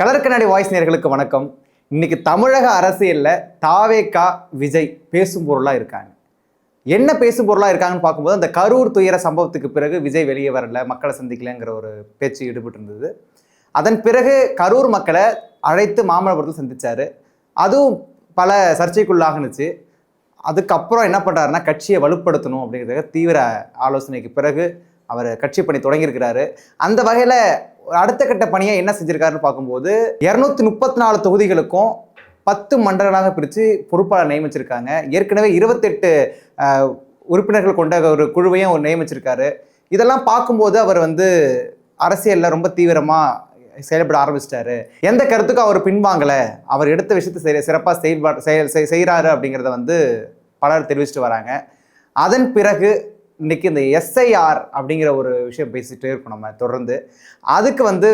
Colour கண்ணாடி voice நேர்களுக்கு வணக்கம். இன்னைக்கு தமிழக அரசியலில் தாவேக்கா விஜய் பேசும் பொருளாக இருக்காங்க. என்ன பேசும் பொருளாக இருக்காங்கன்னு பார்க்கும்போது அந்த கரூர் துயர சம்பவத்துக்கு பிறகு விஜய் வெளியே வரல மக்களை சந்திக்கலங்கிற ஒரு பேச்சு ஈடுபட்டு இருந்தது அதன் பிறகு கரூர் மக்களை அழைத்து மாமல்லபுரத்தில் சந்தித்தார் அதுவும் பல சர்ச்சைக்குள்ளாகுனுச்சு. அதுக்கப்புறம் என்ன பண்ணுறாருன்னா கட்சியை வலுப்படுத்தணும் அப்படிங்கிறதுக்காக தீவிர ஆலோசனைக்கு பிறகு அவர் கட்சி பணி தொடங்கியிருக்கிறாரு. அந்த வகையில் அடுத்த கட்ட பணியை என்ன செஞ்சிருக்காருன்னு பார்க்கும்போது இரநூத்தி முப்பத்தி நாலு தொகுதிகளுக்கும் பத்து மண்டலங்களாக பிரித்து பொறுப்பாளர் நியமிச்சிருக்காங்க. ஏற்கனவே இருபத்தெட்டு உறுப்பினர்கள் கொண்ட ஒரு குழுவையும் அவர் நியமிச்சிருக்காரு. இதெல்லாம் பார்க்கும்போது அவர் வந்து அரசியலில் ரொம்ப தீவிரமாக செயல்பட ஆரம்பிச்சிட்டாரு. எந்த கருத்துக்கும் அவர் பின்வாங்கலை. அவர் எடுத்த விஷயத்தை சரி சிறப்பாக செயல்பாடு செயல் செய்- செய்கிறாரு அப்படிங்கிறத வந்து பலர் தெரிவிச்சுட்டு வராங்க. அதன் பிறகு இன்றைக்கி இந்த எஸ்ஐஆர் அப்படிங்கிற ஒரு விஷயம் பேசிகிட்டே இருக்கோம் நம்ம தொடர்ந்து. அதுக்கு வந்து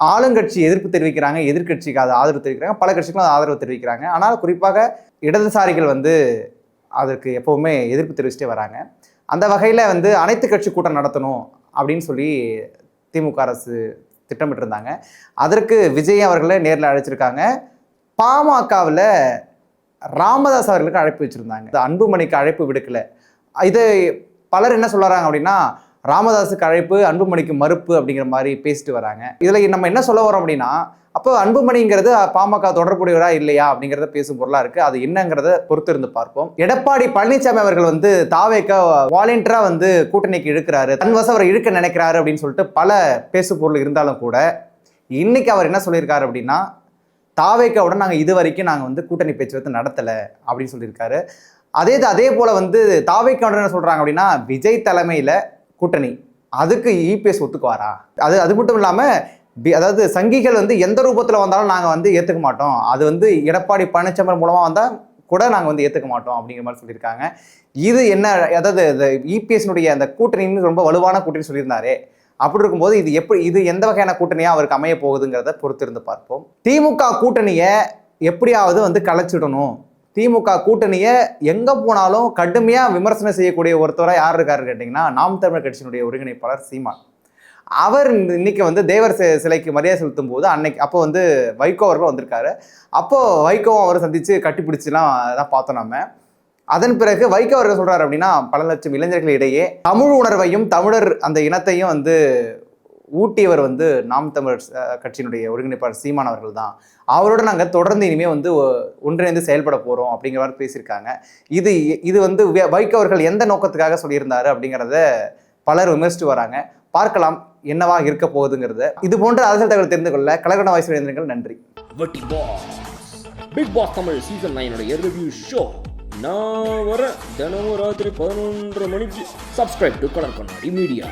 ஆளுங்கட்சி எதிர்ப்பு தெரிவிக்கிறாங்க எதிர்கட்சிக்கு அது ஆதரவு தெரிவிக்கிறாங்க பல கட்சிகளும் அது ஆதரவு தெரிவிக்கிறாங்க. ஆனால் குறிப்பாக இடதுசாரிகள் வந்து அதற்கு எப்போவுமே எதிர்ப்பு தெரிவிச்சிட்டே வராங்க. அந்த வகையில் வந்து அனைத்து கட்சி கூட்டம் நடத்தணும் அப்படின்னு சொல்லி திமுக அரசு திட்டமிட்டிருந்தாங்க. அதற்கு விஜய் அவர்களை நேரில் அழைச்சிருக்காங்க. பாமகவில் ராமதாஸ் அவர்களுக்கு அழைப்பு வச்சுருந்தாங்க. அன்புமணிக்கு அழைப்பு விடுக்கல. இது பலர் என்ன சொல்கிறாங்க அப்படின்னா ராமதாஸுக்கு அழைப்பு அன்புமணிக்கு மறுப்பு அப்படிங்கிற மாதிரி பேசிட்டு வராங்க. இதில் நம்ம என்ன சொல்ல வரோம் அப்படின்னா அப்போ அன்புமணிங்கிறது பாமக தொடர்புடையவரா இல்லையா அப்படிங்கிறத பேசும் பொருளாக இருக்குது அது என்னங்கிறத பொறுத்து இருந்து பார்ப்போம். எடப்பாடி பழனிசாமி அவர்கள் வந்து தாவேக்க வாலண்டியரா வந்து கூட்டணிக்கு இழுக்கிறாரு. தன்வசம் அவரை இழுக்க நினைக்கிறாரு அப்படின்னு சொல்லிட்டு பல பேசு பொருள் இருந்தாலும் கூட இன்னைக்கு அவர் என்ன சொல்லியிருக்காரு அப்படின்னா தாவேக்காவுடன் நாங்கள் இது வரைக்கும் நாங்கள் வந்து கூட்டணி பேச்சுவார்த்தை நடத்தலை அப்படின்னு சொல்லியிருக்காரு. அதே அதே போல் வந்து தாவைக்கான என்ன சொல்கிறாங்க அப்படின்னா விஜய் தலைமையில் கூட்டணி. அதுக்கு இபிஎஸ் ஒத்துக்குவாரா? அது அது மட்டும் இல்லாமல் அதாவது சங்கிகள் வந்து எந்த ரூபத்தில் வந்தாலும் நாங்கள் வந்து ஏற்றுக்க மாட்டோம். அது வந்து எடப்பாடி பழனிசாமி மூலமாக வந்தால் கூட நாங்கள் வந்து ஏற்றுக்க மாட்டோம் அப்படிங்கிற மாதிரி சொல்லியிருக்காங்க. இது என்ன அதாவது இந்த இபிஎஸ்னுடைய அந்த கூட்டணின்னு ரொம்ப வலுவான கூட்டணி சொல்லியிருந்தாரே. அப்படி இருக்கும்போது இது எப்படி இது எந்த வகையான கூட்டணியாக அவருக்கு அமைய போகுதுங்கிறத பொறுத்திருந்து பார்ப்போம். திமுக கூட்டணியை எப்படியாவது வந்து கலைச்சிடணும். திமுக கூட்டணியை எங்கே போனாலும் கடுமையாக விமர்சனம் செய்யக்கூடிய ஒருத்தராக யார் இருக்காரு கேட்டிங்கன்னா நாம் தமிழர் கட்சியினுடைய ஒருங்கிணைப்பாளர் சீமான். அவர் இன்னைக்கு வந்து தேவர் சிலைக்கு மரியாதை செலுத்தும் போது அன்னைக்கு அப்போ வந்து வைகோ அவர்கள் வந்திருக்காரு. அப்போது வைகோ அவரை சந்தித்து கட்டிப்பிடிச்சுலாம் அதான் பார்த்தோம் நம்ம அதன் பிறகு வைகோ அவர்கள் சொல்கிறார் அப்படின்னா பல லட்சம் இளைஞர்கள் இடையே தமிழ் உணர்வையும் தமிழர் அந்த இனத்தையும் வந்து ஊட்டியவர் வந்து நாம் தமிழர் கட்சியினுடைய ஒருங்கிணைப்பாளர் சீமான் அவர்கள் தான். அவரோட நாங்கள் தொடர்ந்து இனிமேல் வந்து ஒன்றிணைந்து செயல்பட போகிறோம் அப்படிங்கிற மாதிரி பேசியிருக்காங்க. இது இது வந்து வே- வைகோ அவர்கள் எந்த நோக்கத்துக்காக சொல்லியிருந்தாரு அப்படிங்கிறத பலர் விமர்சித்து வராங்க. பார்க்கலாம் என்னவா இருக்க போகுதுங்கிறத. இது போன்ற அரசியல் தகவல் தெரிந்து கொள்ள கலகண வாய்ஸ் இணைந்திருங்கள். நன்றி. பிக் பாஸ் தமிழ் சீசன் நைனோட ரிவ்யூ ஷோ நான் வர தினமும் ராத்திரி பதினொன்றரை மணிக்கு subscribe to colour Kannadi media